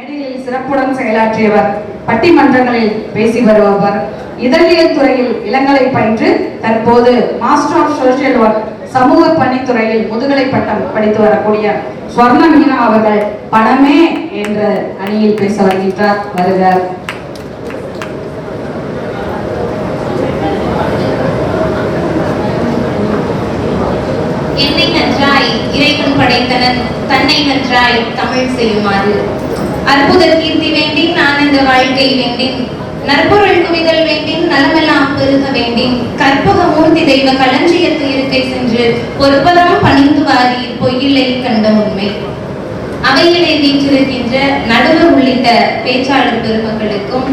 மேடைகளில் சிறப்புடன் செயலாற்றியவர் பட்டிமன்றங்களில் பேசி வருபவர். இதழியல் துறையில் இளங்கலை பயின்று தற்போது மாஸ்டர் ஆஃப் சோசியல் ஒர்க் சமூக பணித்துறையில் முதுகலை பட்டம் படித்து வரக்கூடிய ஸ்வர்ண மீனா அவர்கள் பணமே என்ற அணியில் பேச வருகின்றார் வருக என்னை நன்றாய் இறைவன் படைத்தனன் தன்னை நன்றாய் தமிழ் செய்யுமாறு. அற்புத கீர்த்தி வேண்டின் ஆனந்த வாழ்க்கை வேண்டின். நற்பொருள் குவிதல் வேண்டின் நலமெல்லாம் பெருக வேண்டின். கற்பக மூர்த்தி தெய்வ களஞ்சியத்து இருக்கை சென்று பொறுப்பதாம் பணிந்து வாரி பொய்யில்லை கண்ட உண்மை. அவையிலே வீற்றிருக்கின்ற நடுவர் உள்ளிட்ட பேச்சாளர் பெருமக்களுக்கும்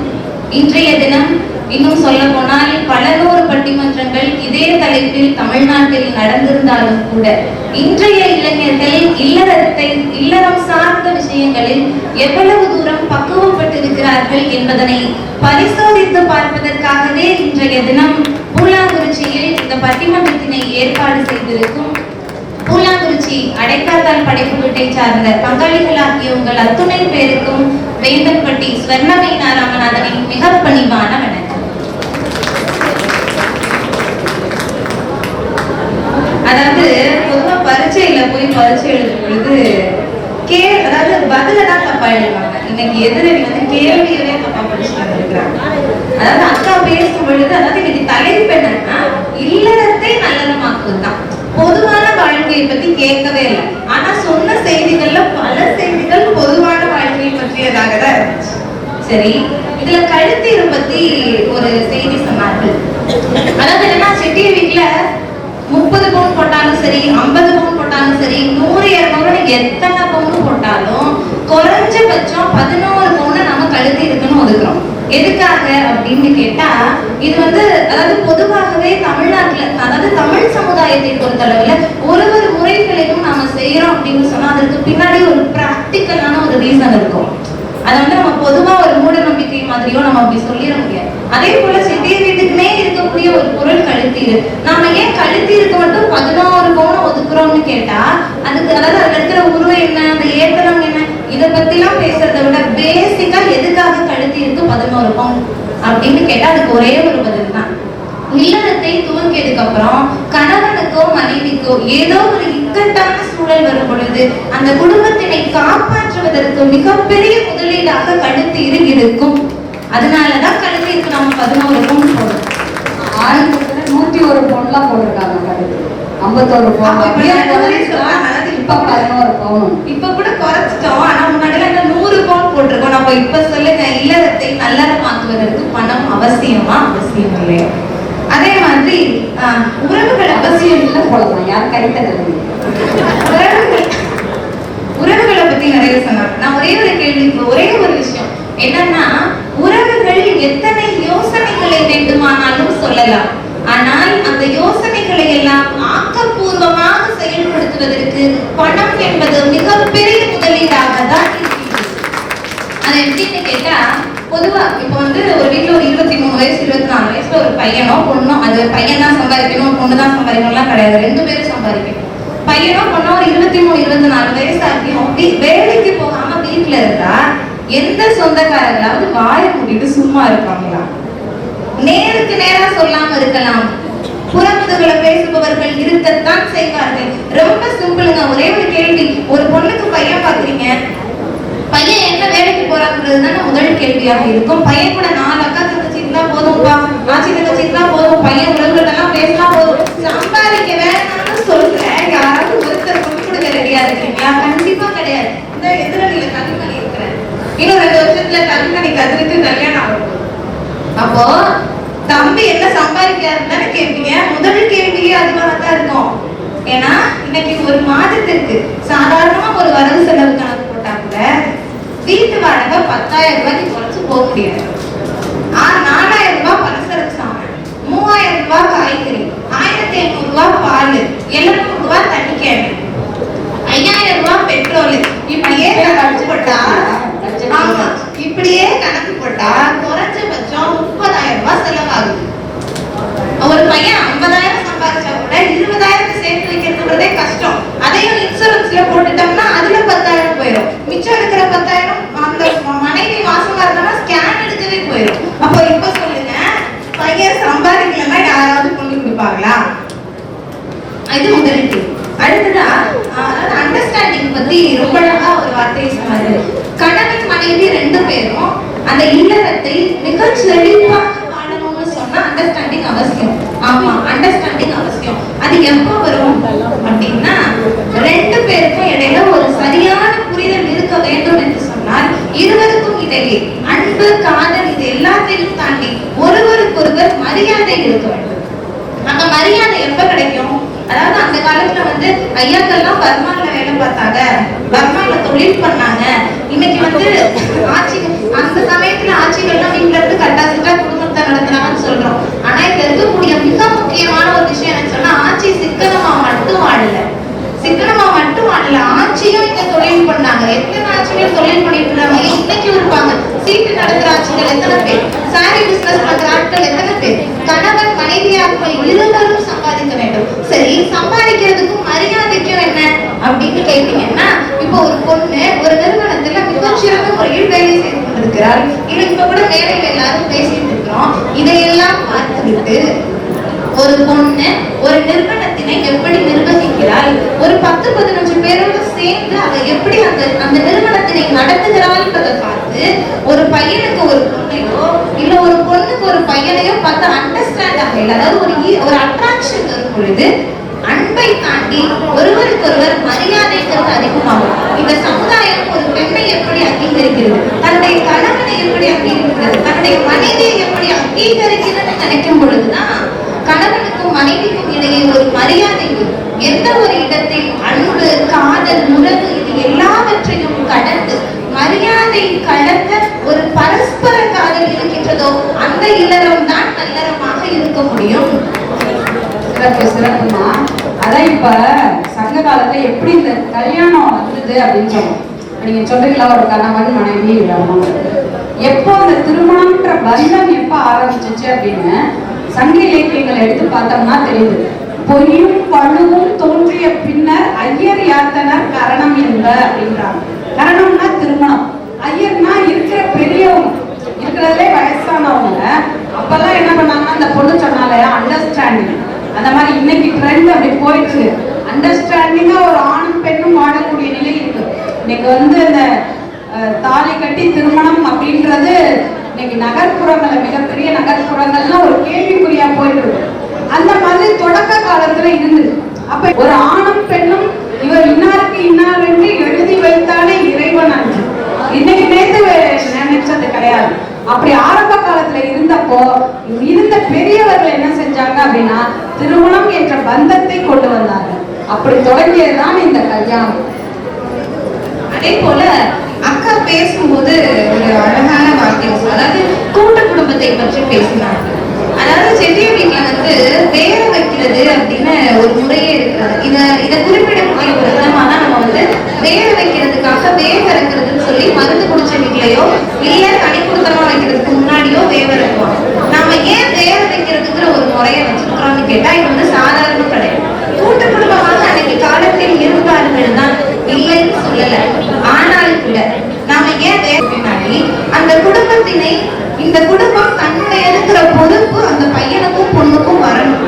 இன்றைய தினம் இன்னும் சொல்ல போனால் பல நூறு பட்டிமன்றங்கள் இதே தலைப்பில் தமிழ்நாட்டில் நடந்திருந்தாலும் கூட இன்றைய இளைஞர்கள் இல்லறத்தை இல்லறம் சார்ந்த விஷயங்களில் எவ்வளவு தூரம் பக்குவப்பட்டிருக்கிறார்கள் என்பதனை பரிசோதித்து பார்ப்பதற்காகவே இன்றைய தினம் பூலாங்குறிச்சியில் இந்த பட்டிமன்றத்தினை ஏற்பாடு செய்திருக்கும் பூலாங்குறிச்சி அடைக்காத்தால் படைப்பு வீட்டை சார்ந்த பங்காளிகளாகிய உங்கள் அத்துணை பேருக்கும் வச்சு எழுதும் பொழுது கே அதாவது பதில தான் தப்பா எழுதுவாங்க. இன்னைக்கு எதிரவி வந்து கேள்வியவே தப்பா படிச்சுட்டு வந்திருக்கிறாங்க அதாவது அக்கா பேசும் பொழுது அதாவது இன்னைக்கு தலைப்பு என்னன்னா இல்லறத்தை நல்லறமாக்குவது தான் பொதுவான வாழ்க்கையை பத்தி கேட்கவே இல்லை. ஆனா சொன்ன செய்திகள்ல பல செய்திகள் பொதுவான வாழ்க்கையை பற்றியதாக தான் இருந்துச்சு. சரி இதுல கழுத்தீரை பத்தி ஒரு செய்தி சொன்னார்கள். அதாவது என்னன்னா செட்டிய வீட்டுல முப்பது பவுன் போட்டாலும் சரி ஐம்பது பவுன் போட்டாலும் சரி நூறு இருநூறு எத்தனை பவுன் போட்டாலும் குறைஞ்சபட்சம் பதினோரு பவுனை நம்ம கழுத்தி இருக்குன்னு ஒதுக்குறோம். எதுக்காக அப்படின்னு கேட்டா இது வந்து அதாவது பொதுவாகவே தமிழ்நாட்டுல அதாவது தமிழ் சமுதாயத்தை பொறுத்தளவுல ஒரு ஒரு முறைகளையும் நாம செய்யறோம் அப்படின்னு சொன்னா அதற்கு பின்னாடி ஒரு பிராக்டிக்கலான ஒரு ரீசன் இருக்கும். அதை வந்து நம்ம பொதுவா ஒரு மூட நம்பிக்கை மாதிரியோ நம்ம அப்படி சொல்லிட முடியாது. அதே போல சித்திய வீட்டுக்குமே இருக்கக்கூடிய ஒரு பொருள் கழுத்தீர் நாம ஏன் கழுத்தீருக்கு மட்டும் பதினோரு கோணம் ஒதுக்குறோம்னு கேட்டா அதுக்கு அதாவது அதுல இருக்கிற உருவம் என்ன அந்த ஏத்தனம் என்ன இதை பத்திலாம் பேசுறதை விட பேசிக்கா எதுக்காக கழுத்தீருக்கு பதினோரு பவுன் அப்படின்னு கேட்டா அதுக்கு ஒரே ஒரு பதில் தான். இல்லறத்தை துவங்கியதுக்கு அப்புறம் கணவனுக்கோ மனைவிக்கோ ஏதோ ஒரு இக்கட்டான சூழல் வரும் பொழுது அந்த குடும்பத்தினை காப்பாற்றுவதற்கு மிகப்பெரிய முதலீடாக கழுத்தீரு இருக்கும் அதனாலதான் கழுத்தீருக்கு நம்ம பதினோரு பவுன் போடுறோம். ஆரம்பத்துல நூத்தி ஒரு பவுன்லாம் போட்டிருக்காங்க கழுத்து. ஐம்பத்தோரு பவுன் இப்ப பதினோரு பவுன் இப்ப கூட குறைச்சிட்டோம். ஆனா முன்னாடி நூறு பவுன் போட்டிருக்கோம். நம்ம இப்ப சொல்லுங்க இல்லறத்தை நல்லறமாக்குவதற்கு பணம் அவசியமா? அவசியம் இல்லையா? அதே மாதிரி உறவுகள் அவசியம் அவசியம் இல்லை போடலாம். யார் கைத்தறது உறவுகளை பத்தி நிறைய சொன்னாங்க. நான் ஒரே ஒரு கேள்வி ஒரே ஒரு விஷயம். என்னன்னா உறவுகள் எத்தனை யோசனைகளை வேண்டுமானாலும் சொல்லலாம். ஆனால் அந்த யோசனைகளை எல்லாம் ஆக்கப்பூர்வமாக செயல்படுத்துவதற்கு பணம் என்பது மிகப்பெரிய முதலீடாக தான் அது எப்படின்னு கேட்டா பொதுவா இப்போ வந்து ஒரு வீட்டுல ஒரு இருபத்தி மூணு வயசு இருபத்தி நாலு வயசுல ஒரு பையனோ பொண்ணோ அது பையன் தான் சம்பாதிக்கணும் பொண்ணு தான் சம்பாதிக்கணும்லாம் கிடையாது. ரெண்டு பேரும் சம்பாதிக்கணும். பையனோ பொண்ணோ ஒரு இருபத்தி மூணு இருபத்தி நாலு வயசு ஆகியும் வேலைக்கு போகாம வீட்டுல இருந்தா எந்த சொந்தக்காரங்களாவது வாயை கூட்டிட்டு சும்மா இருப்பாங்களா? நேருக்கு நேரா சொல்லாம இருக்கலாம். புறமுதுகளை பேசுபவர்கள் இருக்கத்தான் செய்வார்கள். ரொம்ப சிம்பிளுங்க ஒரே ஒரு கேள்வி. ஒரு பொண்ணுக்கு பையன் பாக்குறீங்க. பையன் என்ன வேலைக்கு போறாங்கிறது தானே முதல் கேள்வியாக இருக்கும். பையன் கூட நாலு அக்கா தங்கச்சி இருந்தா போதும்பா. ஆச்சி தங்கச்சி இருந்தா போதும். பையன் உறவுகள் எல்லாம் பேசினா போதும். சம்பாதிக்க வேணாம்னு சொல்றேன். இந்த எதிரணியில கல்விமணி இருக்கிறேன். இன்னும் ரெண்டு வருஷத்துல கல்விமணி கதிருக்கு கல்யாணம் ஆகும் அப்போ தம்பி என்ன சம்பாதிக்கிறாருன்னு தானே கேட்பீங்க? முதல் கேள்வியே அதுவாக தான் இருக்கும். ஏன்னா இன்னைக்கு ஒரு மாதத்திற்கு சாதாரணமா ஒரு வரவு செலவு கணக்கு போட்டா கூட வீட்டு வாடகை பத்தாயிரம் ரூபாய்க்கு குறைச்சு போக முடியாது. ஆ நாலாயிரம் ரூபாய் பலசரக்கு சாமான் மூவாயிரம் ரூபாய் காய்கறி ஆயிரத்தி ஐநூறு ரூபாய் பால் எழுநூறு இப்படியே கணக்கு போட்டா குறைஞ்சபட்சம் முப்பதாயிரம் ரூபாய் செலவாகுது. ஒரு பையன் ஐம்பதாயிரம் சம்பாதிச்சா கூட இருபதாயிரத்தை சேர்த்து வைக்கிறதுன்றதே கஷ்டம். அதையும் இன்சூரன்ஸ்ல போட்டுட்டோம்னா அதுல பத்தாயிரம் போயிடும் மிச்சம் இருக்கிற பத்தாயிரம் அந்த மனைவி மாசமா இருந்தா ஸ்கேன் எடுக்கவே போயிடும் அப்போ இப்ப சொல்லுங்க பையன் சம்பாதிக்கலன்னா யாராவது கொண்டு கொடுப்பாங்களா? இது முதலீட்டு அடுத்ததா அதாவது அண்டர்ஸ்டாண்டிங் பத்தி ரொம்ப அழகா ஒரு வார்த்தையை சொன்னாரு. கடனுக்கு ரெண்டு பேரும் அந்த இல்லறத்தை மிக செழிப்பாக வாழணும்னு சொன்னா அண்டர்ஸ்டாண்டிங் அவசியம். ஆமா அண்டர்ஸ்டாண்டிங் அவசியம். அது எப்போ வரும் அப்படின்னா ரெண்டு பேருக்கும் இடையில ஒரு சரியான புரிதல் இருக்க வேண்டும் என்று சொன்னால் இருவருக்கும் இடையே அன்பு காதல் இது எல்லாத்தையும் தாண்டி ஒருவருக்கொருவர் மரியாதை இருக்க வேண்டும். அந்த மரியாதை எப்ப கிடைக்கும்? அதாவது அந்த காலத்துல வந்து ஐயாக்கள்லாம் பர்மால வேலை பார்த்தாங்க. பர்மால தொழில் பண்ணாங்க. இன்னைக்கு வந்து ஆட்சி அந்த சமயத்துல ஆட்சிகள்லாம் வீட்டுல இருந்து கட்டாசிட்டா குடும்பத்தை நடத்துனாங்கன்னு சொல்றோம். ஆனா இங்க இருக்கக்கூடிய மிக முக்கியமான ஒரு விஷயம் என்ன சொன்னா ஆட்சி சிக்கனமா மட்டும் வாழல சிக்கனமா மட்டும் வாழல ஆட்சியும் இங்க தொழில் பண்ணாங்க எத்தனை ஆட்சிகள் தொழில் பண்ணிட்டு இருந்தாங்க இன்னைக்கு இருப்பாங்க சீட்டு நடத்துற ஆட்சிகள் எத்தனை பேர் சாரி பிசினஸ் பண்ற ஆட்கள் எத்தனை பேர் கணவன் மனைவியாக இருவரும் சம்பாதிக்க வேண்டும் சரி சம்பாதிக்கிறதுக்கும் மரியாதைக்கும் என்ன அப்படின்னு கேட்டீங்கன்னா இப்போ ஒரு பொண்ணு ஒரு நிறுவனத்துல மிகச்சிறந்த முறையில் வேலை செய்து கொண்டிருக்கிறார் இது இப்ப கூட வேலையில எல்லாரும் பேசிட்டு இருக்கிறோம். இதையெல்லாம் பார்த்துவிட்டு ஒரு பொண்ணு ஒரு நிறுவனத்தினை எப்படி நிர்வகிக்கிறாள்? ஒரு பத்து பதினஞ்சு பேரோட சேர்ந்து அதை எப்படி அந்த அந்த நிறுவனத்தினை நடத்துகிறாள்ன்றதை பார்த்து ஒரு பையனுக்கு ஒரு பொண்ணையோ இல்ல ஒரு பொண்ணுக்கு ஒரு பையனையோ பார்த்து அண்டர்ஸ்டாண்ட் ஆகல அதாவது ஒரு ஒரு அட்ராக்ஷன் வரும் பொழுது அன்பை தாண்டி ஒருவருக்கொருவர் மரியாதைங்கிறது அதிகம் இந்த சமுதாயம் ஒரு பெண்ணை எப்படி அங்கீகரிக்கிறது தன்னுடைய கணவனை எப்படி அங்கீகரிக்கிறது தன்னுடைய மனைவியை எப்படி அங்கீகரிக்கிறது நினைக்கும் பொழுதுதான் கணவனுக்கும் மனைவிக்கும் இடையே ஒரு மரியாதை எந்த ஒரு இடத்தில் அன்பு காதல் உறவு இது எல்லாவற்றையும் கடந்து மரியாதை கலந்த ஒரு பரஸ்பர காதல் இருக்கின்றதோ அந்த இல்லறம் தான் நல்லறமாக இருக்க முடியும். சிறப்பு சிறப்புமா. அதான் இப்ப சங்க காலத்துல எப்படி இந்த கல்யாணம் வந்தது அப்படின்னு சொல்லுவோம் நீங்க சொல்றீங்களா ஒரு கணவன் மனைவி எப்போ அந்த திருமணம்ன்ற பந்தம் எப்ப ஆரம்பிச்சிச்சு அப்படின்னு சங்க இலக்கியங்களை எடுத்து பார்த்தோம்னா தெரியுது. பொய்யும் பழுவும் தோன்றிய பின்னர் ஐயர் யாத்தனர் கரணம் என்ப அப்படின்றாங்க. கரணம்னா திருமணம். ஐயர்னா இருக்கிற பெரியவங்க. இருக்கிறதுலே வயசானவங்க. அப்பெல்லாம் என்ன பண்ணாங்கன்னா அந்த பொண்ணு சொன்னாலே அண்டர்ஸ்டாண்டிங் அந்த மாதிரி இன்னைக்கு ட்ரெண்ட் அப்படி போயிட்டு அண்டர்ஸ்டாண்டிங்கா ஒரு ஆணும் பெண்ணும் வாழக்கூடிய நிலை இருக்கு. இன்னைக்கு வந்து இந்த அஹ், தாலி கட்டி திருமணம் அப்படின்றது இன்னைக்கு நகர்ப்புறங்கள்ல மிகப்பெரிய நகர்ப்புறங்கள்லாம் ஒரு கேள்விக்குறியா போயிட்டு அந்த மாதிரி தொடக்க காலத்துல இருந்தது. அப்ப ஒரு ஆணும் பெண்ணும் இவர் இன்னாருக்கு இன்னார் என்று எழுதி வைத்தாலே இறைவன் அன்று. இன்னைக்கு நேத்து நினைச்சது கிடையாது. அப்படி ஆரம்ப காலத்துல இருந்தப்போ இருந்த பெரியவர்கள் என்ன செஞ்சாங்க அப்படின்னா திருமணம் என்ற பந்தத்தை கொண்டு வந்தாங்க. அப்படி தொடங்கியதுதான் இந்த கல்யாணம். அதே போல அக்கா பேசும்போது ஒரு அழகான வாக்கியம் அதாவது கூட்டு குடும்பத்தை பற்றி பேசினாங்க அதாவது செட்டிய வீட்டுல வந்து வேற வைக்கிறது அப்படின்னு ஒரு முறையே இருக்கிறது. இத இதை குறிப்பிடக்கூடிய ஒரு விதமா தான் நம்ம வந்து வேற வைக்கிறதுக்காக வேக இறக்குறதுன்னு சொல்லி மருந்து குடிச்ச வீட்லயோ இல்ல தனி குடுத்தமா வைக்கிறதுக்கு முன்னாடியோ வேவ இறக்குவோம் நாம ஏன் வேக வைக்கிறதுங்கிற ஒரு முறையை வச்சிருக்கிறோம்னு கேட்டா இது வந்து சாதாரண கிடையாது கூட்டு குடும்பமாக அன்னைக்கு காலத்தில் இருந்தார்கள் தான் இல்லைன்னு சொல்லல ஆனால் கூட நாம ஏன் வேற பின்னாடி அந்த குடும்பத்தினை இந்த குடும்பம் தன்னுடைய இருக்கிற பொறுப்பு அந்த பையனுக்கும் பொண்ணுக்கும் வரணும்.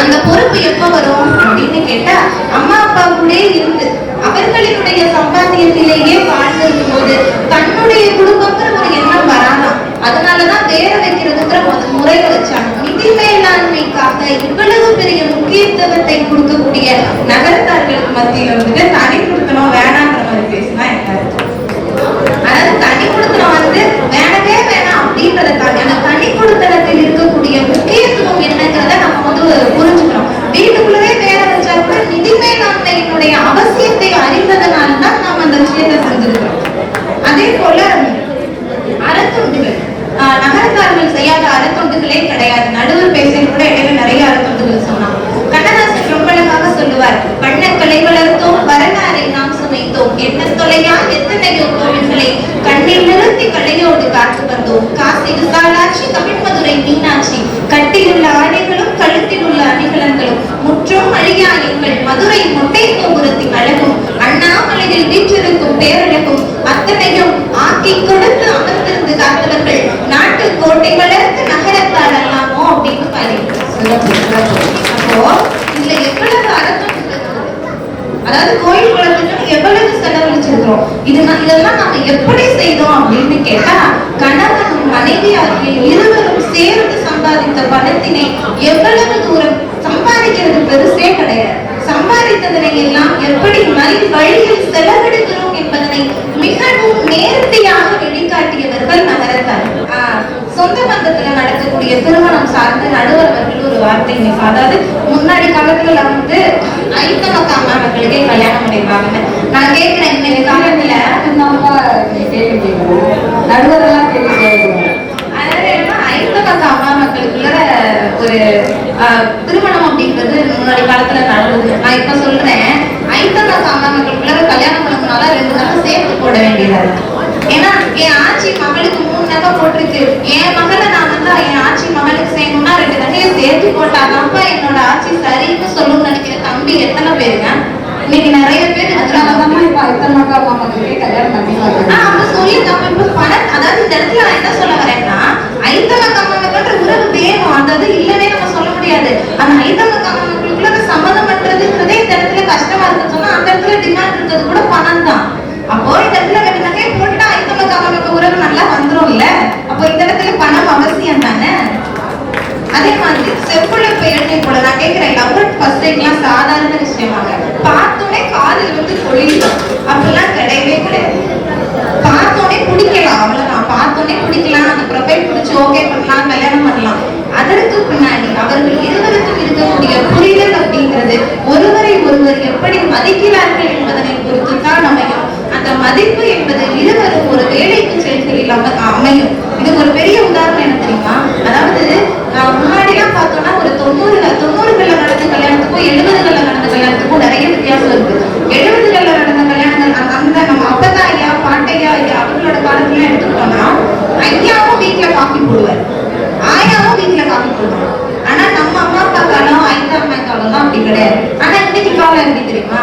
அந்த பொறுப்பு எப்ப வரும் அப்படின்னு கேட்டா அம்மா அப்பா கூட இருந்து அவர்களினுடைய சம்பாத்தியத்திலேயே வாழ்ந்திருக்கும் போது தன்னுடைய குடும்பங்கிற ஒரு எண்ணம் வராதாம் அதனாலதான் வேற வைக்கிறதுங்கிற ஒரு முறையை வச்சாங்க. நிதி மேலாண்மைக்காக இவ்வளவு பெரிய முக்கியத்துவத்தை கொடுக்கக்கூடிய நகரத்தார்களுக்கு மத்தியில வந்துட்டு தனி கொடுக்கணும் வேணாம் மாதிரி பேசினா என்ன அர்த்தம்? அதாவது தனி குடுத்தனம் வந்து வேணவே வேணாம் அப்படின்றத தாண்டி அந்த தனி குடுத்தனத்தில் இருக்கக்கூடிய முக்கியத்துவம் என்னங்கிறத நம்ம வந்து புரிஞ்சுக்கணும் வீட்டுக்குள்ளவே வேலை வச்சா கூட நிதி மேலாண்மையினுடைய அவசியத்தை அறிந்ததனால தான் நாம் அந்த விஷயத்தை செஞ்சிருக்கிறோம் அதே போல அறத்தொண்டுகள் ஆஹ் நகரத்தார்கள் செய்யாத அறத்தொண்டுகளே கிடையாது நடுவர் பேசியில் கூட இடையில நிறைய அறத்தொண்டுகள் சொன்னாங்க கண்ணதாசன் ரொம்ப அழகாக சொல்லுவார் வண்ணக்கலை வளர்த்தோம் வரலாறை நாம் சுமைத்தோம் என்ன தொலையா எத்தனையோ கோவில்களை கண்ணில் நிறுத்தி கலையோடு காத்து வந்தோம். காசி விசாலாட்சி தமிழ்மதுரை மீனாட்சி கட்டியுள்ள ஆடைகளும் கழுத்தில் உள்ள அணிகலன்களும் முற்றும் அழியா எங்கள் மதுரை மொட்டை கோபுரத்தின் அழகும் அண்ணாமலையில் வீற்றிருக்கும் பேரழகும் அத்தனையும் ஆக்கி கொடுத்து அமர்ந்திருந்து காத்தவர்கள் நாட்டு கோட்டை வளர்த்து நகரத்தார் அப்படின்னு பாருங்க அப்போ இதுல எவ்வளவு அர்த்தம் அதாவது கோயில் குளத்துக்கு எவ்வளவு செலவழிச்சிருக்கிறோம் இருக்கிறோம் இது இதெல்லாம் நாங்க எப்படி செய்தோம் அப்படின்னு கேட்டா கணவனும் மனைவி ஆகிய இருவரும் சேர்ந்து சம்பாதித்த பணத்தினை எவ்வளவு தூரம் சம்பாதிக்கிறது பெருசே கிடையாது. சம்பாதித்ததனை எல்லாம் எப்படி மறி வழியில் செலவிடுகிறோம் என்பதனை மிகவும் நேர்த்தியாக வெளிக்காட்டியவர்கள் நகரத்தார். ஆஹ், சொந்த பந்தத்துல நடக்கக்கூடிய திருமணம் சார்ந்து நடுவர் ஒரு வார்த்தை இன்னைக்கு. அதாவது முன்னாடி காலத்துல வந்து ஐத்தமக்க அம்மா மக்களுக்கே கல்யாணம் பண்ணிருப்பாங்க நான் கேட்கிறேன் இன்னைக்கு காலத்துல நம்ம கேள்வி நடுவரெல்லாம் கேள்வி கேட்கணும் அதாவது அம்மா மக்களுக்குள்ள ஒரு திருமணம் அப்படிங்கிறது முன்னாடி காலத்துல நடந்தது. நான் இப்ப சொல்றேன் ஐத்தமக்க அம்மா மக்களுக்குள்ள கல்யாணம் பண்ணணும்னால ரெண்டு நாள் சேர்த்து போட வேண்டியதா இருக்கு. ஏன்னா என் ஆச்சி மகளுக்கு மூணு நகை போட்டிருக்கு. என் மகளை நான் வந்து என் ஆச்சி மகளுக்கு செய்யணும்னா ரெண்டு போட்டாதான்ப்பா என்னோட ஆட்சி சரின்னு சொல்லணும்னு நினைக்கிற தம்பி எத்தனை பேருங்க? இன்னைக்கு நிறைய பேர் அதனாலதான் இப்ப அம்மா மக்களுக்கே கல்யாணம் பண்ணிடுவாங்க ஆனா, அப்ப சொல்லி நம்ம இப்ப பணம், அதாவது இந்த இடத்துல நான் என்ன சொல்ல வரேன்னா, ஐந்தவ கம்மவங்கன்ற உறவு வேணும். அந்த இது இல்லைன்னே நம்ம சொல்ல முடியாது. ஆனா, ஐந்தவ கம்மவங்களுக்குள்ள அந்த சம்மதமற்றதுங்கிறதே இந்த இடத்துல கஷ்டமா இருக்குன்னு சொன்னா, அந்த இடத்துல demand இருக்கிறது கூட பணம் தான். அப்போ இந்த இடத்துல ரெண்டு நகையை போட்டுட்டா ஐந்தவ கம்மவங்க உறவு நல்லா வந்துரும் இல்ல? அப்போ இந்த இடத்துல பணம் அவசியம் தானே அதே மாதிரி செப்புல பெயர்னை கூட நான் கேட்கிறேன் லவ் அட் ஃபர்ஸ்ட் சைட்லாம் சாதாரண விஷயமாக பார்த்தோன்னே காதல் வந்து கொழியும் அப்படிலாம் கிடையவே கிடையாது பார்த்தோன்னே பிடிக்கலாம் அவ்வளவுதான் பார்த்தோன்னே பிடிக்கலாம் அந்த ப்ரொஃபைல் பிடிச்சி ஓகே பண்ணலாம் கல்யாணம் பண்ணலாம் அதற்கு பின்னாடி அவர்கள் இருவருக்கும் இருக்கக்கூடிய புரிதல் அப்படிங்கிறது ஒருவர் எப்படி மதிக்கிறார்கள் என்பதனை பொறுத்துத்தான் அமையும். அந்த மதிப்பு என்பது இருவரும் ஒரு வேலைக்கு செல்கையில் அமையும். இது ஒரு பெரிய உதாரணம் என்ன தெரியுமா? அதாவது ஆஹ், முன்னாடிலாம் பார்த்தோம்னா ஒரு தொண்ணூறுல தொண்ணூறுகள்ல நடந்த கல்யாணத்துக்கும் எழுபதுகள்ல நடந்த கல்யாணத்துக்கும் நிறைய வித்தியாசம் இருக்கு எழுபதுகள்ல நடந்த கல்யாணங்கள் அந்த- அந்த நம்ம அப்பதா ஐயா பாட்டையா ஐயா அவங்களோட காலத்துல எடுத்துக்கிட்டோம்னா ஐயாவும் வீட்டுல காஃபி போடுவார் ஆயாவும் வீட்டுல காஃபி போடுவாங்க ஆனா நம்ம அம்மா அப்பா காலம் ஐந்து அம்மா காலம் அப்படி கிடையாது ஆனா இன்னைக்கு காலம் எப்படி தெரியுமா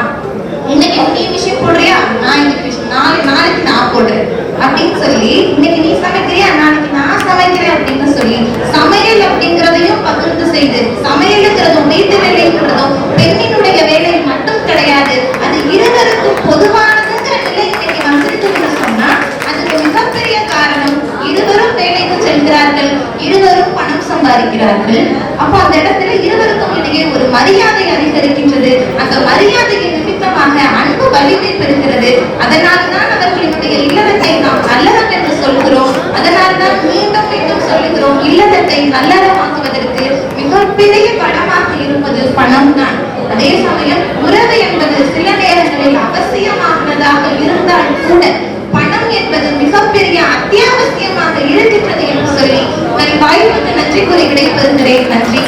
இன்னைக்கு நீ விஷயம் போடுறியா நான் இன்னைக்கு விஷயம் நாளை நாளைக்கு நான் போடுறேன் அப்படின்னு சொல்லி இன்னைக்கு நீ சமைக்கிறியா நாளைக்கு நான் சமைக்கிறேன் அப்படின்னு சொல்லி சமையல் அப்படிங்கிறதையும் பகிர்ந்து செய்து சமையலுங்கிறதும் வீட்டு வேலைங்கிறதும் பெண்ணினுடைய வேலை மட்டும் கிடையாது அது இருவருக்கும் பொதுவானதுங்கிற நிலை இன்னைக்கு வந்திருக்குன்னு சொன்னா அதுக்கு மிகப்பெரிய காரணம் இருவரும் வேலைக்கு செல்கிறார்கள் இருவரும் பணம் சம்பாதிக்கிறார்கள் அப்போ அந்த இடத்துல இருவருக்கும் இடையே ஒரு மரியாதை அதிகரிக்கின்றது அந்த மரியாதையின் நிமித்தமாக அன்பு வலிமை பெறுகிறது அதனால்தான் அவர்களினுடைய இல்லறத்தை நாம் நல்லறம் என்று சொல்கிறோம் அதனால்தான் மீண்டும் மீண்டும் சொல்லுகிறோம் இல்லறத்தை நல்லறமாக்குவதற்கு மிகப்பெரிய பணமாக இருப்பது பணம் தான் அதே சமயம் உறவு என்பது சில நேரங்களில் அவசியமானதாக இருந்தால் கூட பணம் என்பது மிகப்பெரிய அத்தியாவசியமாக இருக்கின்றது என்று சொல்லி நான் வாய்ப்புக்கு நன்றி கூறி விடைபெறுகிறேன். நன்றி